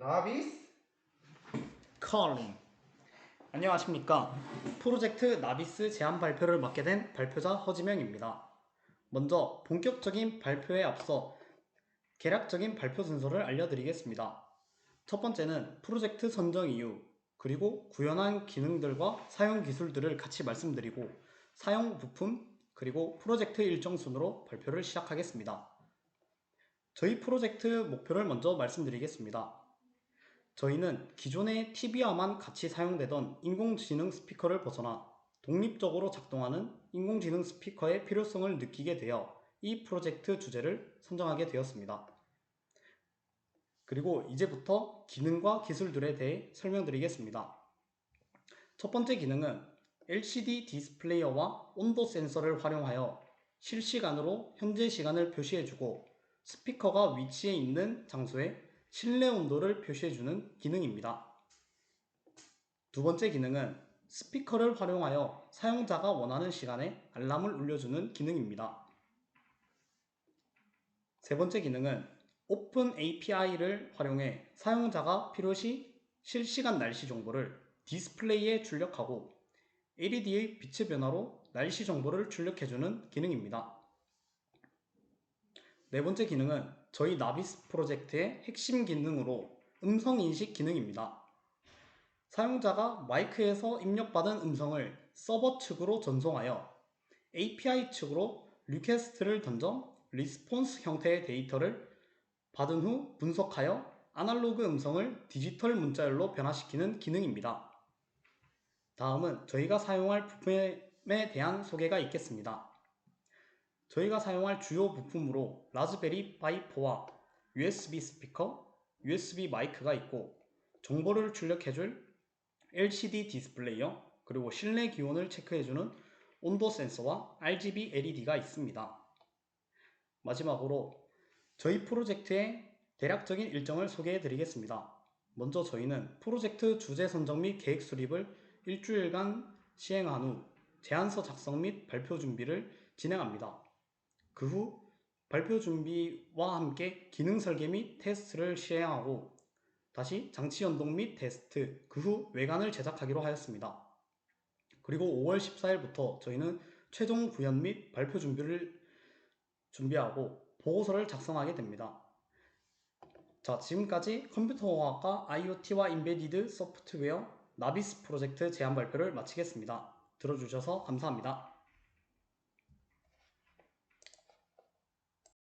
나비스? 컬링 안녕하십니까. 프로젝트 나비스 제안 발표를 맡게 된 발표자 허지명입니다. 먼저 본격적인 발표에 앞서 개략적인 발표 순서를 알려드리겠습니다. 첫 번째는 프로젝트 선정 이유 그리고 구현한 기능들과 사용 기술들을 같이 말씀드리고 사용 부품 그리고 프로젝트 일정 순으로 발표를 시작하겠습니다. 저희 프로젝트 목표를 먼저 말씀드리겠습니다 저희는 기존의 TV와만 같이 사용되던 인공지능 스피커를 벗어나 독립적으로 작동하는 인공지능 스피커의 필요성을 느끼게 되어 이 프로젝트 주제를 선정하게 되었습니다. 그리고 이제부터 기능과 기술들에 대해 설명드리겠습니다. 첫 번째 기능은 LCD 디스플레이어와 온도 센서를 활용하여 실시간으로 현재 시간을 표시해주고 스피커가 위치해 있는 장소에 실내 온도를 표시해주는 기능입니다. 두 번째 기능은 스피커를 활용하여 사용자가 원하는 시간에 알람을 울려주는 기능입니다. 세 번째 기능은 오픈 API를 활용해 사용자가 필요시 실시간 날씨 정보를 디스플레이에 출력하고 LED의 빛의 변화로 날씨 정보를 출력해주는 기능입니다. 네 번째 기능은 저희 나비스 프로젝트의 핵심 기능으로 음성 인식 기능입니다. 사용자가 마이크에서 입력받은 음성을 서버 측으로 전송하여 API 측으로 리퀘스트를 던져 리스폰스 형태의 데이터를 받은 후 분석하여 아날로그 음성을 디지털 문자열로 변화시키는 기능입니다. 다음은 저희가 사용할 부품에 대한 소개가 있겠습니다. 저희가 사용할 주요 부품으로 라즈베리 파이4와 USB 스피커, USB 마이크가 있고 정보를 출력해줄 LCD 디스플레이어 그리고 실내 기온을 체크해주는 온도 센서와 RGB LED가 있습니다. 마지막으로 저희 프로젝트의 대략적인 일정을 소개해 드리겠습니다. 먼저 저희는 프로젝트 주제 선정 및 계획 수립을 일주일간 시행한 후 제안서 작성 및 발표 준비를 진행합니다. 그 후 발표 준비와 함께 기능 설계 및 테스트를 시행하고 다시 장치 연동 및 테스트, 그 후 외관을 제작하기로 하였습니다. 그리고 5월 14일부터 저희는 최종 구현 및 발표 준비를 준비하고 보고서를 작성하게 됩니다. 자, 지금까지 컴퓨터공학과 IoT와 인베디드 소프트웨어 나비스 프로젝트 제안 발표를 마치겠습니다. 들어주셔서 감사합니다.